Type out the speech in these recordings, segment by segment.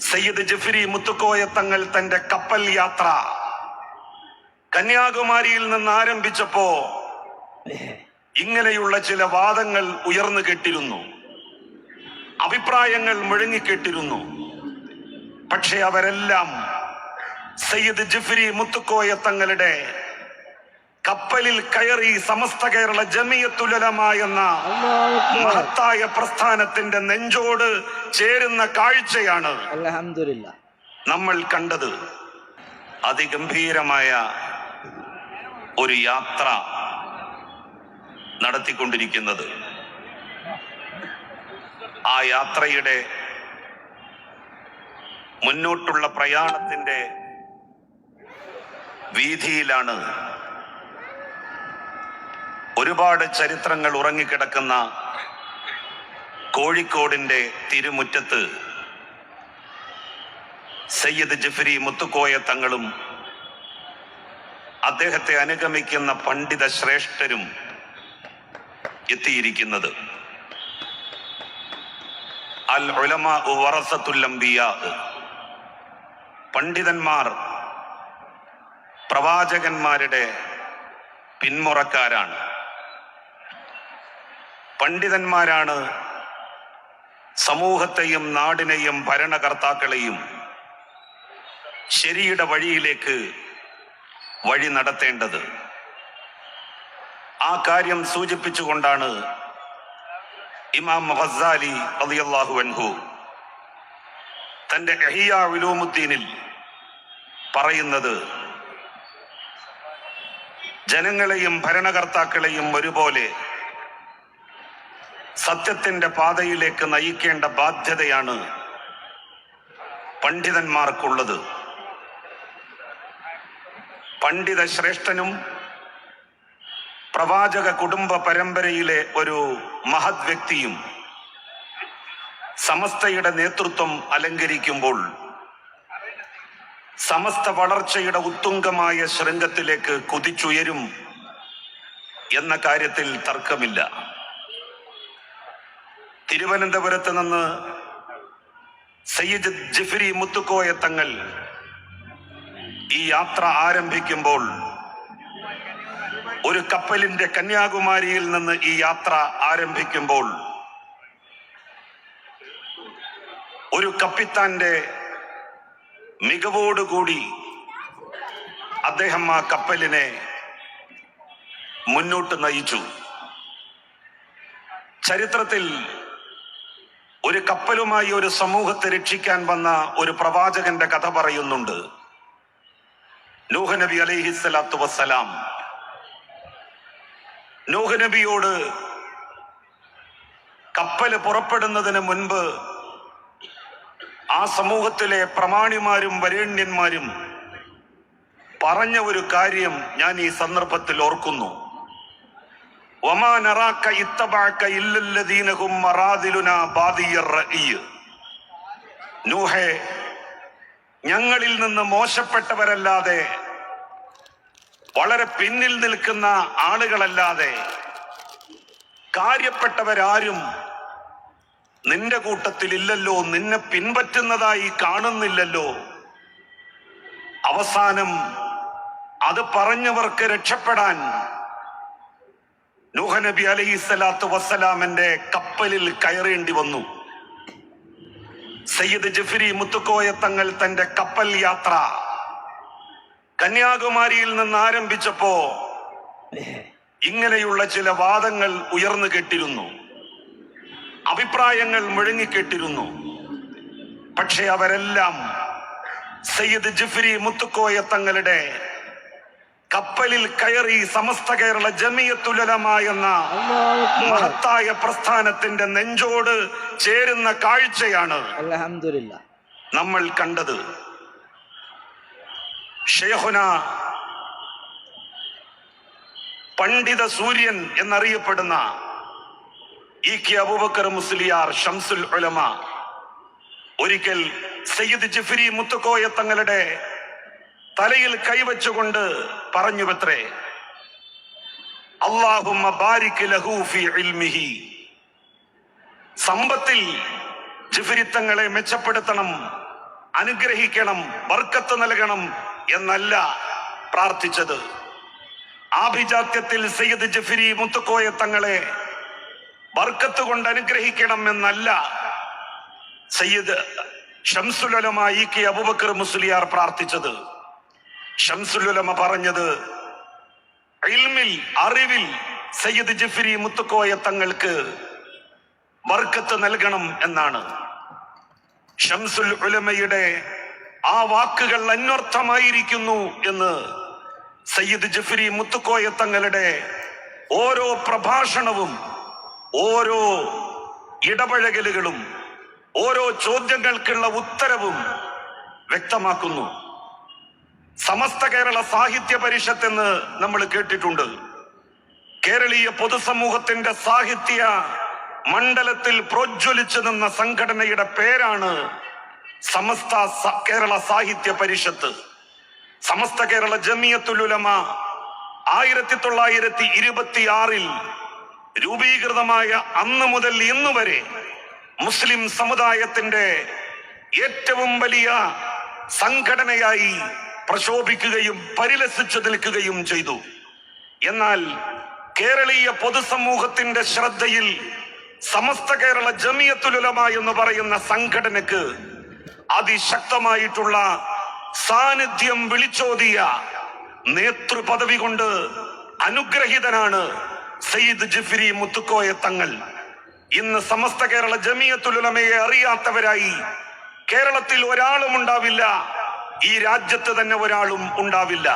Sayyid Jeffrey Muthukoya Thangal തന്റെ കപ്പൽ യാത്ര. കന്യാകുമാരിയിൽ നിന്ന് ആരംഭിച്ചപ്പോ ഇങ്ങനെയുള്ള ചില വാദങ്ങൾ ഉയർന്നു കെട്ടിരുന്നു. അഭിപ്രായങ്ങൾ മുഴങ്ങിക്കെട്ടിരുന്നു പക്ഷെ അവരെല്ലാം സയ്യിദ് ജഫരി മുത്തുക്കോയ തങ്ങളുടെ കപ്പലിൽ കയറി സമസ്ത കേരള ജമിയത്തുലമ എന്ന മഹത്തായ പ്രസ്ഥാനത്തിന്റെ നെഞ്ചോട് ചേരുന്ന കാഴ്ചയാണ് നമ്മൾ കണ്ടത്. അതിഗംഭീരമായ ഒരു യാത്ര നടത്തിക്കൊണ്ടിരിക്കുന്നത്. ആ യാത്രയുടെ മുന്നോട്ടുള്ള പ്രയാണത്തിന്റെ വീതിയിലാണ് ഒരുപാട് ചരിത്രങ്ങൾ ഉറങ്ങിക്കിടക്കുന്ന കോഴിക്കോടിന്റെ തിരുമുറ്റത്ത് സയ്യിദ് ജഫരി മുത്തുക്കോയ തങ്ങളും അദ്ദേഹത്തെ അനുഗമിക്കുന്ന പണ്ഡിത ശ്രേഷ്ഠരും എത്തിയിരിക്കുന്നത്. അൽ പണ്ഡിതന്മാർ പ്രവാചകന്മാരുടെ പിന്മുറക്കാരാണ്. പണ്ഡിതന്മാരാണ് സമൂഹത്തെയും നാടിനെയും ഭരണകർത്താക്കളെയും ശരിയുടെ വഴിയിലേക്ക് വഴി നടത്തേണ്ടത്. ആ കാര്യം സൂചിപ്പിച്ചുകൊണ്ടാണ് ഇമാം ഗസാലി റളിയല്ലാഹു അൻഹു തന്റെ എഹിയ ഉലൂമുദ്ദീനിൽ പറയുന്നത് ജനങ്ങളെയും ഭരണകർത്താക്കളെയും ഒരുപോലെ സത്യത്തിന്റെ പാതയിലേക്ക് നയിക്കേണ്ട ബാധ്യതയാണ് പണ്ഡിതന്മാർക്കുള്ളത്. പണ്ഡിത ശ്രേഷ്ഠനും പ്രവാചക കുടുംബ പരമ്പരയിലെ ഒരു മഹത് വ്യക്തിയും സമസ്തയുടെ നേതൃത്വം അലങ്കരിക്കുമ്പോൾ സമസ്ത വളർച്ചയുടെ ഉത്തുംഗമായ ശൃംഗത്തിലേക്ക് കുതിച്ചുയരും എന്ന കാര്യത്തിൽ തർക്കമില്ല. തിരുവനന്തപുരത്ത് നിന്ന് സയ്യിദ് ജിഫ്രി മുത്തുക്കോയ തങ്ങൾ ഈ യാത്ര ആരംഭിക്കുമ്പോൾ ഒരു കപ്പലിന്റെ കന്യാകുമാരിയിൽ നിന്ന് ഈ യാത്ര ആരംഭിക്കുമ്പോൾ ഒരു കപ്പിത്താന്റെ മികവോടുകൂടി അദ്ദേഹം ആ കപ്പലിനെ മുന്നോട്ട് നയിച്ചു. ചരിത്രത്തിൽ ഒരു കപ്പലുമായി ഒരു സമൂഹത്തെ രക്ഷിക്കാൻ വന്ന ഒരു പ്രവാചകന്റെ കഥ പറയുന്നുണ്ട്. നൂഹ് നബി അലൈഹി സ്വലാത്തു വസ്സലാം. നൂഹ് നബിയോട് കപ്പൽ പുറപ്പെടുന്നതിന് മുൻപ് ആ സമൂഹത്തിലെ പ്രമാണിമാരും വരേണ്യന്മാരും പറഞ്ഞ ഒരു കാര്യം ഞാൻ ഈ സന്ദർഭത്തിൽ ഓർക്കുന്നു. ഞങ്ങളിൽ നിന്ന് മോശപ്പെട്ടവരല്ലാതെ വളരെ പിന്നിൽ നിൽക്കുന്ന ആളുകളല്ലാതെ കാര്യപ്പെട്ടവരാരും നിന്റെ കൂട്ടത്തിൽ ഇല്ലല്ലോ നിന്നെ പിൻപറ്റുന്നതായി കാണുന്നില്ലല്ലോ. അവസാനം അത് പറഞ്ഞവർക്ക് രക്ഷപ്പെടാൻ നൂഹ നബി അലൈഹി സ്വലാത്തു വസ്സലാമന്റെ കപ്പലിൽ കയറേണ്ടി വന്നു. സയ്യിദ് ജഫരി മുത്തുക്കോയ തങ്ങൾ തന്റെ കപ്പൽ യാത്ര കന്യാകുമാരിയിൽ നിന്ന് ആരംഭിച്ചപ്പോ ഇങ്ങനെയുള്ള ചില വാദങ്ങൾ ഉയർന്നു കേട്ടിരുന്നു. അഭിപ്രായങ്ങൾ മുഴങ്ങിക്കേട്ടിരുന്നു പക്ഷെ അവരെല്ലാം സയ്യിദ് ജിഫ്രി മുത്തുക്കോയ തങ്ങളുടെ കപ്പലിൽ കയറി സമസ്ത കേരള ജമിയത്തുലമ എന്ന മഹത്തായ പ്രസ്ഥാനത്തിന്റെ നെഞ്ചോട് ചേരുന്ന കാഴ്ചയാണ് നമ്മൾ കണ്ടത്. ഷേഹുന പണ്ഡിത സൂര്യൻ എന്നറിയപ്പെടുന്ന ഇ കെ അബൂബക്കർ മുസ്ലിയാർ ഷംസുൽ ഉലമ ഒരിക്കൽ സയ്യിദ് ജിഫിരി മുത്തുക്കോയ തങ്ങളുടെ തലയിൽ കൈവച്ചുകൊണ്ട് പറഞ്ഞുവത്രേ അള്ളാഹുമ്മ ബാരിക് ലഹു ഫി ഇൽമിഹി. സമ്പത്തിൽ ജിഫിരിത്തങ്ങളെ മെച്ചപ്പെടുത്തണം അനുഗ്രഹിക്കണം ബർക്കത്ത് നൽകണം എന്നല്ല പ്രാർത്ഥിച്ചത്. ആഭിജാത്യത്തിൽ സയ്യിദ് ജഫിരി മുത്തുക്കോയ തങ്ങളെ ബർക്കത്ത് കൊണ്ട് അനുഗ്രഹിക്കണം എന്നല്ല സയ്യിദ് ഷംസുലമായി കെ അബുബക്കർ മുസ്ലിയാർ പ്രാർത്ഥിച്ചത്. ഷംസുലമ പറഞ്ഞത് ഇൽമിൽ അറിവിൽ സയ്യിദ് ജഫരി മുത്തുക്കോയ തങ്ങൾക്ക് ബർക്കത്ത് നൽകണം എന്നാണ്. ഷംസുൽ ഉലമയുടെ ആ വാക്കുകൾ അന്വർത്ഥമായിരിക്കുന്നു എന്ന് സയ്യിദ് ജഫരി മുത്തുക്കോയ തങ്ങളുടെ ഓരോ പ്രഭാഷണവും ഓരോ ഇടപഴകലുകളും ഓരോ ചോദ്യങ്ങൾക്കുള്ള ഉത്തരവും വ്യക്തമാക്കുന്നു. സമസ്ത കേരള സാഹിത്യ പരിഷത്ത് എന്ന് നമ്മൾ കേട്ടിട്ടുണ്ട്. കേരളീയ പൊതുസമൂഹത്തിന്റെ സാഹിത്യ മണ്ഡലത്തിൽ പ്രോജ്വലിച്ചു നിന്ന സംഘടനയുടെ പേരാണ് സമസ്ത കേരള സാഹിത്യ പരിഷത്ത്. സമസ്ത കേരള ജമിയത്തുലുലമ ആയിരത്തി തൊള്ളായിരത്തി ഇരുപത്തി ആറിൽ രൂപീകൃതമായ അന്ന് മുതൽ ഇന്ന് വരെ മുസ്ലിം സമുദായത്തിന്റെ ഏറ്റവും വലിയ സംഘടനയായി പ്രശോഭിക്കുകയും പരിലസിച്ചു നിൽക്കുകയും ചെയ്തു. എന്നാൽ കേരളീയ പൊതുസമൂഹത്തിന്റെ ശ്രദ്ധയിൽ സമസ്ത കേരള ജമിയത്തുലുലമ എന്ന് പറയുന്ന സംഘടനക്ക് അതിശക്തമായിട്ടുള്ള സാന്നിധ്യം വിളിച്ചോതിയ നേതൃപദവി കൊണ്ട് അനുഗ്രഹീതനാണ് സയ്യിദ് ജിഫിരി മുത്തുക്കോയ തങ്ങൾ. ഇന്ന് സമസ്ത കേരള ജമിയത്തുലുലമയെ അറിയാത്തവരായി കേരളത്തിൽ ഒരാളും ഉണ്ടാവില്ല ഈ രാജ്യത്ത് തന്നെ ഒരാളും ഉണ്ടാവില്ല.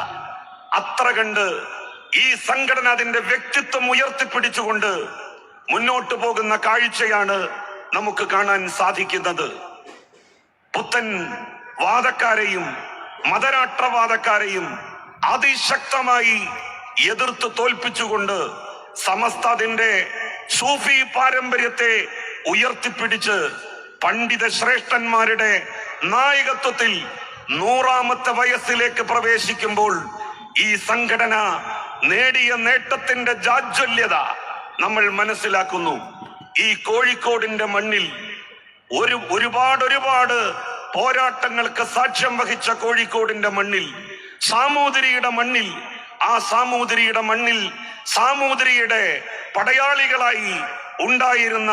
അത്ര കണ്ട് ഈ സംഘടന അതിന്റെ വ്യക്തിത്വം ഉയർത്തിപ്പിടിച്ചുകൊണ്ട് മുന്നോട്ടു പോകുന്ന കാഴ്ചയാണ് നമുക്ക് കാണാൻ സാധിക്കുന്നത്. പുത്തൻ വാദക്കാരെയും മതരാഷ്ട്രവാദക്കാരെയും അതിശക്തമായി എതിർത്ത് തോൽപ്പിച്ചുകൊണ്ട് സമസ്ത അതിന്റെ സൂഫി പാരമ്പര്യത്തെ ഉയർത്തിപ്പിടിച്ച് പണ്ഡിത ശ്രേഷ്ഠന്മാരുടെ നായകത്വത്തിൽ നൂറാമത്തെ വയസ്സിലേക്ക് പ്രവേശിക്കുമ്പോൾ ഈ സംഘടന നേടിയ നേട്ടത്തിന്റെ ജാജ്വല്യത നമ്മൾ മനസ്സിലാക്കുന്നു. ഈ കോഴിക്കോടിന്റെ മണ്ണിൽ ഒരു ഒരുപാട് ഒരുപാട് പോരാട്ടങ്ങൾക്ക് സാക്ഷ്യം വഹിച്ച കോഴിക്കോടിന്റെ മണ്ണിൽ സാമൂതിരിയുടെ മണ്ണിൽ ആ സാമൂതിരിയുടെ മണ്ണിൽ സാമൂതിരിയുടെ പടയാളികളായി ഉണ്ടായിരുന്ന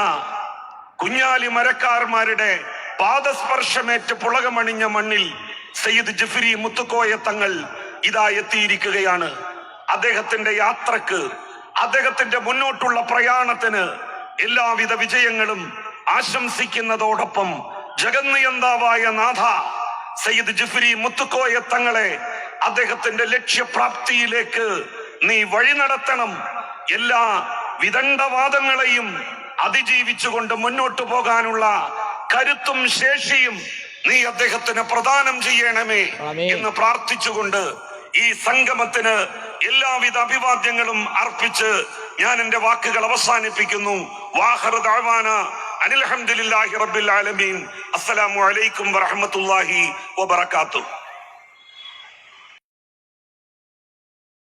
കുഞ്ഞാലി മരക്കാർമാരുടെ പാദസ്പർശമേറ്റ് പുളകമണിഞ്ഞ മണ്ണിൽ സയ്യിദ് ജഫരി മുത്തുക്കോയ തങ്ങൾ ഇതാ എത്തിയിരിക്കുകയാണ്. അദ്ദേഹത്തിന്റെ യാത്രയ്ക്ക് അദ്ദേഹത്തിന്റെ മുന്നോട്ടുള്ള പ്രയാണത്തിന് എല്ലാവിധ വിജയങ്ങളും ആശംസിക്കുന്നതോടൊപ്പം ജഗന്നിയന്താവായ നാഥ സയ്യിദ് ജഫരി മുത്തുക്കോയ തങ്ങളെ അദ്ദേഹത്തിന്റെ ലക്ഷ്യപ്രാപ്തിയിലേക്ക് നീ വഴി നടത്തണം. എല്ലാ വിദണ്ഡവാദങ്ങളെയും അതിജീവിച്ചുകൊണ്ട് മുന്നോട്ടു പോകാനുള്ള കരുത്തും ശേഷിയും നീ അദ്ദേഹത്തിന് പ്രദാനം ചെയ്യണമേ എന്ന് പ്രാർത്ഥിച്ചുകൊണ്ട് ഈ സംഗമത്തിന് എല്ലാവിധ അഭിവാദ്യങ്ങളും അർപ്പിച്ച് ഞാൻ എന്റെ വാക്കുകൾ അവസാനിപ്പിക്കുന്നു. വാഹർ ദഅവാന അനിൽഹംദുലില്ലാഹി റബ്ബിൽ ആലമീൻ. അസ്സലാമു അലൈക്കും വബറകാതുഹു.